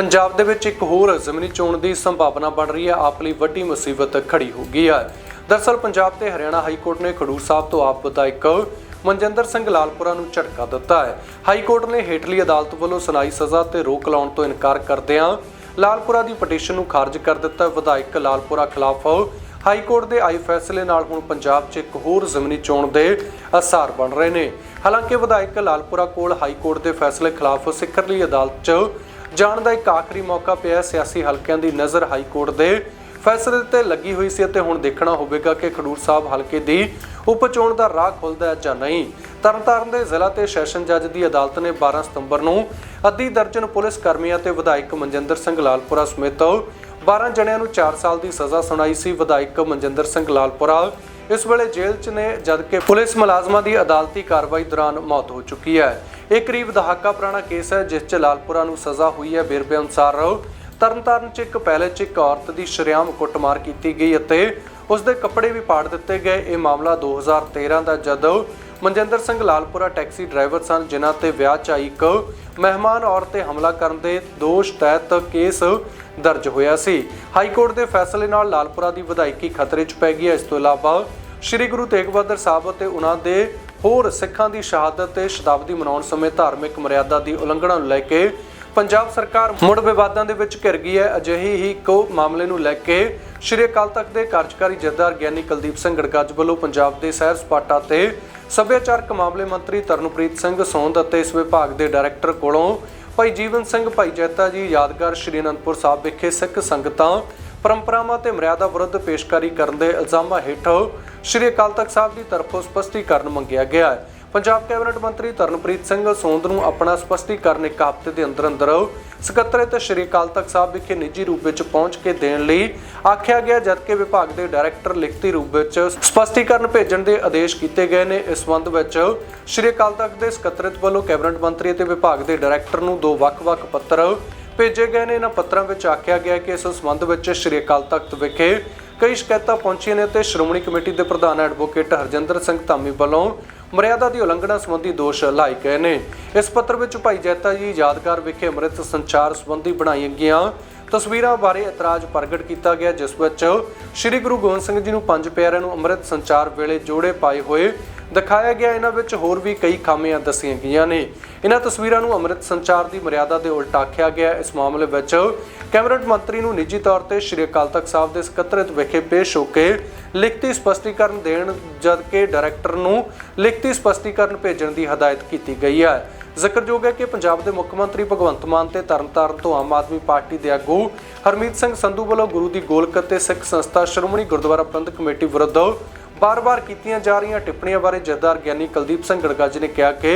ਪੰਜਾਬ ਦੇ ਵਿੱਚ ਇੱਕ ਹੋਰ ਜ਼ਮੀਨੀ ਚੋਣ ਦੀ ਸੰਭਾਵਨਾ ਬਣ ਰਹੀ ਹੈ। ਆਪ ਲਈ ਵੱਡੀ ਮੁਸੀਬਤ ਖੜੀ ਹੋ ਗਈ ਹੈ। ਦਰਸਲ ਪੰਜਾਬ ਤੇ ਹਰਿਆਣਾ ਹਾਈ ਕੋਰਟ ਨੇ ਖਡੂਰ ਸਾਹਿਬ ਤੋਂ ਆਪ ਵਿਧਾਇਕ ਮਨਜਿੰਦਰ ਸਿੰਘ ਲਾਲਪੁਰਾ ਨੂੰ ਝਟਕਾ ਦਿੱਤਾ ਹੈ। ਹਾਈ ਕੋਰਟ ਨੇ ਹੇਠਲੀ ਅਦਾਲਤ ਵੱਲੋਂ ਸੁਣਾਈ ਸਜ਼ਾ ਤੇ ਰੋਕ ਲਾਉਣ ਤੋਂ ਇਨਕਾਰ ਕਰਦਿਆਂ ਲਾਲਪੁਰਾ ਦੀ ਪਟੀਸ਼ਨ ਨੂੰ ਖਾਰਜ ਕਰ ਦਿੱਤਾ। ਵਿਧਾਇਕ ਲਾਲਪੁਰਾ ਖਿਲਾਫ ਹਾਈ ਕੋਰਟ ਦੇ ਆਈ ਫੈਸਲੇ ਨਾਲ ਹੁਣ ਪੰਜਾਬ 'ਚ ਇੱਕ ਹੋਰ ਜ਼ਮੀਨੀ ਚੋਣ ਦੇ ਅਸਾਰ ਬਣ ਰਹੇ ਨੇ। ਹਾਲਾਂਕਿ ਵਿਧਾਇਕ ਲਾਲਪੁਰਾ ਕੋਲ ਹਾਈ ਕੋਰਟ ਦੇ ਫੈਸਲੇ ਖਿਲਾਫ ਸਿਖਰਲੀ ਅਦਾਲਤ 'ਚ ਜਾਣ ਦਾ ਇੱਕ ਆਖਰੀ ਮੌਕਾ ਪਿਆ ਸਿਆਸੀ ਹਲਕਿਆਂ ਦੀ ਨਜ਼ਰ ਹਾਈ ਕੋਰਟ ਦੇ ਫੈਸਲੇ ਤੇ ਲੱਗੀ ਹੋਈ ਸੀ ਅਤੇ ਹੁਣ ਦੇਖਣਾ ਹੋਵੇਗਾ ਕਿ ਖਡੂਰ ਸਾਹਿਬ ਹਲਕੇ ਦੀ ਉਪ ਚੋਣ ਦਾ ਰਾਹ ਖੁੱਲਦਾ ਹੈ ਜਾਂ ਨਹੀਂ। ਤਰਨਤਾਰਨ ਦੇ ਜ਼ਿਲ੍ਹਾ ਤੇ ਸੈਸ਼ਨ ਜੱਜ ਦੀ ਅਦਾਲਤ ਨੇ 12 ਸਤੰਬਰ ਨੂੰ ਅੱਧੀ ਦਰਜਨ ਪੁਲਿਸ ਕਰਮੀਆਂ ਤੇ ਵਿਧਾਇਕ ਮਨਜਿੰਦਰ ਸਿੰਘ ਲਾਲਪੁਰਾ ਸਮੇਤ 12 ਜਣਿਆਂ ਨੂੰ 4 ਸਾਲ ਦੀ ਸਜ਼ਾ ਸੁਣਾਈ ਸੀ। ਵਿਧਾਇਕ ਮਨਜਿੰਦਰ ਸਿੰਘ ਲਾਲਪੁਰਾ ਇਸ ਵੇਲੇ ਜੇਲ੍ਹ 'ਚ ਨੇ ਜਦਕਿ ਪੁਲਿਸ ਮੁਲਾਜ਼ਮਾਂ ਦੀ ਅਦਾਲਤੀ ਕਾਰਵਾਈ ਦੌਰਾਨ ਮੌਤ ਹੋ ਚੁੱਕੀ ਹੈ। ਇਹ ਕਰੀਬ ਦਹਾਕਾ ਪੁਰਾਣਾ ਕੇਸ ਹੈ, ਜਿਸ 'ਚ ਲਾਲਪੁਰਾ ਨੂੰ ਸਜ਼ਾ ਹੋਈ ਹੈ ਵੇਰਵੇ ਅਨੁਸਾਰ ਤਰਨਤਾਰਨ 'ਚ ਇੱਕ ਪਹਿਲੇ 'ਚ ਇੱਕ ਔਰਤ ਦੀ ਸ਼ਰੇਆਮ ਕੁੱਟਮਾਰ ਕੀਤੀ ਗਈ ਅਤੇ ਉਸ ਦੇ ਕੱਪੜੇ ਵੀ ਪਾੜ ਦਿੱਤੇ ਗਏ। ਇਹ ਮਾਮਲਾ 2013 ਦਾ ਜਦੋਂ ਮਨਜਿੰਦਰ ਸਿੰਘ ਲਾਲਪੁਰਾ ਟੈਕਸੀ ਡਰਾਈਵਰ ਸਨ, ਜਿਨ੍ਹਾਂ ਤੇ ਵਿਆਹ 'ਚ ਆਈ ਇੱਕ ਮਹਿਮਾਨ ਔਰਤ ਤੇ ਹਮਲਾ ਕਰਨ ਦੇ ਦੋਸ਼ ਤਹਿਤ ਕੇਸ ਦਰਜ ਹੋਇਆ ਸੀ। ਹਾਈ ਕੋਰਟ ਦੇ ਫੈਸਲੇ ਨਾਲ ਲਾਲਪੁਰਾ ਦੀ ਵਿਧਾਇਕੀ ਖਤਰੇ 'ਚ ਪੈ ਗਈ ਹੈ, ਇਸ ਤੋਂ ਇਲਾਵਾ ਸ੍ਰੀ ਗੁਰੂ ਤੇਗ ਬਹਾਦਰ ਸਾਹਿਬ ਅਤੇ ਉਹਨਾਂ ਦੇ ਹੋਰ ਸਿੱਖਾਂ ਦੀ ਸ਼ਹਾਦਤ ਤੇ ਸ਼ਤਾਬਦੀ ਮਨਾਉਣ ਸਮੇਂ ਧਾਰਮਿਕ ਮਰਿਆਦਾ ਦੀ ਉਲੰਘਣਾ ਨੂੰ ਲੈ ਕੇ ਪੰਜਾਬ ਸਰਕਾਰ ਮੁੜ ਵਿਵਾਦਾਂ ਦੇ ਵਿੱਚ ਘਿਰ ਗਈ ਹੈ। ਅਜਿਹੀ ਹੀ ਇੱਕ ਮਾਮਲੇ ਨੂੰ ਲੈ ਕੇ ਸ਼੍ਰੀ ਅਕਾਲ ਤਖਤ ਦੇ ਕਾਰਜਕਾਰੀ ਜਥੇਦਾਰ ਗਿਆਨੀ ਕੁਲਦੀਪ ਸਿੰਘ ਗੜਗੱਜ ਵੱਲੋਂ ਪੰਜਾਬ ਦੇ ਸੈਰ ਸਪਾਟਾ ਤੇ ਸੱਭਿਆਚਾਰਕ ਮਾਮਲੇ ਮੰਤਰੀ ਤਰਨਪ੍ਰੀਤ ਸਿੰਘ ਸੌਂਦ ਅਤੇ ਇਸ ਵਿਭਾਗ ਦੇ ਡਾਇਰੈਕਟਰ ਕੋਲੋਂ ਭਾਈ ਜੀਵਨ ਸਿੰਘ ਭਾਈ ਜੈਤਾ ਜੀ ਯਾਦਗਾਰ ਸ਼੍ਰੀ ਅਨੰਦਪੁਰ ਸਾਹਿਬ ਵਿਖੇ ਸਿੱਖ ਸੰਗਤਾਂ ਪਰੰਪਰਾਵਾਂ ਤੇ ਮਰਿਆਦਾ ਵਿਰੁੱਧ ਪੇਸ਼ਕਾਰੀ ਕਰਨ ਦੇ ਇਲਜ਼ਾਮਾਂ ਹੇਠ ਸ਼੍ਰੀ ਅਕਾਲ ਤਖਤ ਸਾਹਿਬ ਦੀ ਤਰਫੋਂ ਸਪਸ਼ਟੀਕਰਨ ਮੰਗਿਆ ਗਿਆ ਹੈ। ਪੰਜਾਬ ਕੈਬਨਿਟ ਮੰਤਰੀ ਤਰਨਪ੍ਰੀਤ ਸਿੰਘ ਸੋਂਦ ਨੂੰ ਆਪਣਾ ਸਪਸ਼ਟੀਕਰਨ ਇੱਕ ਹਫ਼ਤੇ ਦੇ ਅੰਦਰ ਅੰਦਰ ਸਕੱਤਰੇਤ ਸ਼੍ਰੀ ਅਕਾਲ ਤਖਤ ਸਾਹਿਬ ਵਿਖੇ ਨਿੱਜੀ ਰੂਪ ਵਿੱਚ ਪਹੁੰਚ ਕੇ ਦੇਣ ਲਈ ਆਖਿਆ ਗਿਆ, ਜਦਕਿ ਵਿਭਾਗ ਦੇ ਡਾਇਰੈਕਟਰ ਲਿਖਤੀ ਰੂਪ ਵਿੱਚ ਸਪਸ਼ਟੀਕਰਨ ਭੇਜਣ ਦੇ ਆਦੇਸ਼ ਕੀਤੇ ਗਏ ਨੇ। ਇਸ ਸੰਬੰਧ ਵਿੱਚ ਸ਼੍ਰੀ ਅਕਾਲ ਤਖਤ ਦੇ ਸਕੱਤਰੇਤ ਵੱਲੋਂ ਕੈਬਨਿਟ ਮੰਤਰੀ ਅਤੇ ਵਿਭਾਗ ਦੇ ਡਾਇਰੈਕਟਰ ਨੂੰ ਦੋ ਵੱਖ-ਵੱਖ ਪੱਤਰ ਭੇਜੇ ਗਏ ਨੇ। ਇਹਨਾਂ ਪੱਤਰਾਂ ਵਿੱਚ ਆਖਿਆ ਗਿਆ ਕਿ ਇਸ ਸੰਬੰਧ ਵਿੱਚ ਸ਼੍ਰੀ ਅਕਾਲ ਤਖਤ ਵਿਖੇ ਕਈ ਸ਼ਿਕਾਇਤਾਂ ਪਹੁੰਚੀਆਂ ਨੇ ਤੇ ਸ਼੍ਰੋਮਣੀ ਕਮੇਟੀ ਦੇ ਪ੍ਰਧਾਨ ਐਡਵੋਕੇਟ ਹਰਜਿੰਦਰ ਸਿੰਘ ਧਾਮੀ ਵੱਲੋਂ ਮਰਿਆਦਾ ਦੀ ਉਲੰਘਣਾ ਸੰਬੰਧੀ ਦੋਸ਼ ਲਾਏ ਗਏ ਨੇ। ਇਸ ਪੱਤਰ ਵਿੱਚ ਭਾਈ ਜੈਤਾ ਜੀ ਯਾਦਗਾਰ ਵਿਖੇ ਅੰਮ੍ਰਿਤ ਸੰਚਾਰ ਸੰਬੰਧੀ ਬਣਾਈਆਂ ਗਈਆਂ ਤਸਵੀਰਾਂ ਬਾਰੇ ਇਤਰਾਜ਼ ਪ੍ਰਗਟ ਕੀਤਾ ਗਿਆ, ਜਿਸ ਵਿੱਚ ਸ੍ਰੀ ਗੁਰੂ ਗੋਬਿੰਦ ਸਿੰਘ ਜੀ ਨੂੰ ਪੰਜ ਪਿਆਰਿਆਂ ਨੂੰ ਅੰਮ੍ਰਿਤ ਸੰਚਾਰ ਵੇਲੇ ਜੋੜੇ ਪਾਏ ਹੋਏ ਦਿਖਾਇਆ ਗਿਆ ਇਹਨਾਂ ਵਿੱਚ ਹੋਰ ਵੀ ਕਈ ਖਾਮੀਆਂ ਦੱਸੀਆਂ ਗਈਆਂ ਨੇ। ਇਹਨਾਂ ਤਸਵੀਰਾਂ ਨੂੰ ਅੰਮ੍ਰਿਤ ਸੰਚਾਰ ਦੀ ਮਰਿਆਦਾ ਦੇ ਉਲਟ ਆਖਿਆ ਗਿਆ। ਇਸ ਮਾਮਲੇ ਵਿੱਚ ਕੈਬਨਿਟ ਮੰਤਰੀ ਨੂੰ ਨਿੱਜੀ ਤੌਰ ਤੇ ਸ਼੍ਰੀ ਅਕਾਲ ਤਖਤ ਸਾਹਿਬ ਦੇ ਸਕੱਤਰੇਤ ਵਿਖੇ ਪੇਸ਼ ਹੋ ਕੇ ਲਿਖਤੀ ਸਪਸ਼ਟੀਕਰਨ ਦੇਣ, ਜਦਕਿ ਡਾਇਰੈਕਟਰ ਨੂੰ ਲਿਖਤੀ ਸਪਸ਼ਟੀਕਰਨ ਭੇਜਣ ਦੀ ਹਦਾਇਤ ਕੀਤੀ ਗਈ ਹੈ। ਜ਼ਿਕਰਯੋਗ ਹੈ ਕਿ ਪੰਜਾਬ ਦੇ ਮੁੱਖ ਮੰਤਰੀ ਭਗਵੰਤ ਮਾਨ ਤੇ ਤਰਨਤਾਰਨ ਤੋਂ ਆਮ ਆਦਮੀ ਪਾਰਟੀ ਦੇ ਆਗੂ ਹਰਮੀਤ ਸਿੰਘ ਸੰਧੂ ਵੱਲੋਂ ਗੁਰੂ ਦੀ ਗੋਲਕ ਅਤੇ ਸਿੱਖ ਸੰਸਥਾ ਸ਼੍ਰੋਮਣੀ ਗੁਰਦੁਆਰਾ ਪ੍ਰਬੰਧਕ ਕਮੇਟੀ ਵਿਰੁੱਧ ਬਾਰ-ਬਾਰ ਕੀਤੀਆਂ ਜਾ ਰਹੀਆਂ ਟਿੱਪਣੀਆਂ ਬਾਰੇ ਜਥੇਦਾਰ ਗਿਆਨੀ ਕੁਲਦੀਪ ਸਿੰਘ ਗੜਗੱਜ ਨੇ ਕਿਹਾ ਕਿ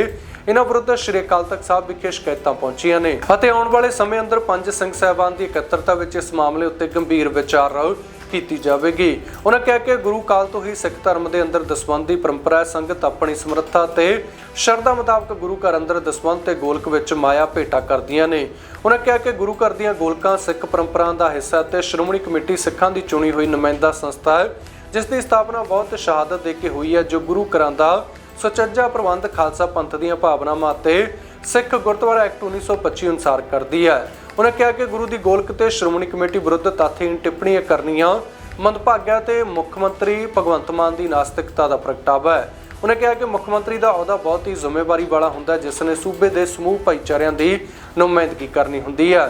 ਇਹਨਾਂ ਵਿਰੁੱਧ ਸ਼੍ਰੀ ਅਕਾਲ ਤਖਤ ਸਾਹਿਬ ਵਿਖੇ ਸ਼ਿਕਾਇਤਾਂ ਪਹੁੰਚੀਆਂ ਨੇ ਅਤੇ ਆਉਣ ਵਾਲੇ ਸਮੇਂ ਅੰਦਰ ਪੰਜ ਸਿੰਘ ਸਾਹਿਬਾਨ ਦੀ ਇਕੱਤਰਤਾ ਵਿੱਚ ਇਸ ਮਾਮਲੇ ਉੱਤੇ ਗੰਭੀਰ ਵਿਚਾਰ ਕੀਤੀ ਜਾਵੇਗੀ। ਉਹਨਾਂ ਕਿਹਾ ਕਿ ਗੁਰੂ ਕਾਲ ਤੋਂ ਹੀ ਸਿੱਖ ਧਰਮ ਦੇ ਅੰਦਰ ਦਸਵੰਧ ਦੀ ਪਰੰਪਰਾ ਹੈ, ਸੰਗਤ ਆਪਣੀ ਸਮਰੱਥਾ ਤੇ ਸ਼ਰਧਾ ਮੁਤਾਬਕ ਗੁਰੂ ਘਰ ਅੰਦਰ ਦਸਵੰਧ ਤੇ ਗੋਲਕ ਵਿੱਚ ਮਾਇਆ ਭੇਟਾ ਕਰਦੀਆਂ ਨੇ। ਉਹਨਾਂ ਕਿਹਾ ਕਿ ਗੁਰੂ ਘਰ ਦੀਆਂ ਗੋਲਕਾਂ ਸਿੱਖ ਪਰੰਪਰਾ ਦਾ ਹਿੱਸਾ ਤੇ ਸ਼੍ਰੋਮਣੀ ਕਮੇਟੀ ਸਿੱਖਾਂ ਦੀ ਚੁਣੀ ਹੋਈ ਨੁਮਾਇੰਦਾ ਸੰਸਥਾ ਹੈ। ਜਿਸ ਦੀ ਸਥਾਪਨਾ ਬਹੁਤ ਸ਼ਹਾਦਤ ਦੇ ਕੇ ਹੋਈ ਹੈ, ਜੋ ਗੁਰੂ ਘਰਾਂ ਦਾ ਸੁਚੱਜਾ ਪ੍ਰਬੰਧ ਖਾਲਸਾ ਪੰਥ ਦੀਆਂ ਭਾਵਨਾਵਾਂ ਅਤੇ ਸਿੱਖ ਗੁਰਦੁਆਰਾ ਐਕਟ 1925 ਅਨੁਸਾਰ ਕਰਦੀ ਹੈ। ਉਹਨਾਂ ਕਿਹਾ ਕਿ ਗੁਰੂ ਦੀ ਗੋਲਕ ਤੇ ਸ਼੍ਰੋਮਣੀ ਕਮੇਟੀ ਵਿਰੁੱਧ ਤੱਥਹੀਣ ਟਿੱਪਣੀਆਂ ਕਰਨੀਆਂ ਮੰਦਭਾਗਿਆ ਤੇ ਮੁੱਖ ਮੰਤਰੀ ਭਗਵੰਤ ਮਾਨ ਦੀ ਨਾਸਤਿਕਤਾ ਦਾ ਪ੍ਰਗਟਾਵਾ ਹੈ। ਉਹਨੇ ਕਿਹਾ ਕਿ ਮੁੱਖ ਮੰਤਰੀ ਦਾ ਅਹੁਦਾ ਬਹੁਤ ਹੀ ਜ਼ਿੰਮੇਵਾਰੀ ਵਾਲਾ ਹੁੰਦਾ ਜਿਸ ਨੇ ਸੂਬੇ ਦੇ ਸਮੂਹ ਭਾਈਚਾਰਿਆਂ ਦੀ ਨੁਮਾਇੰਦਗੀ ਕਰਨੀ ਹੁੰਦੀ ਹੈ।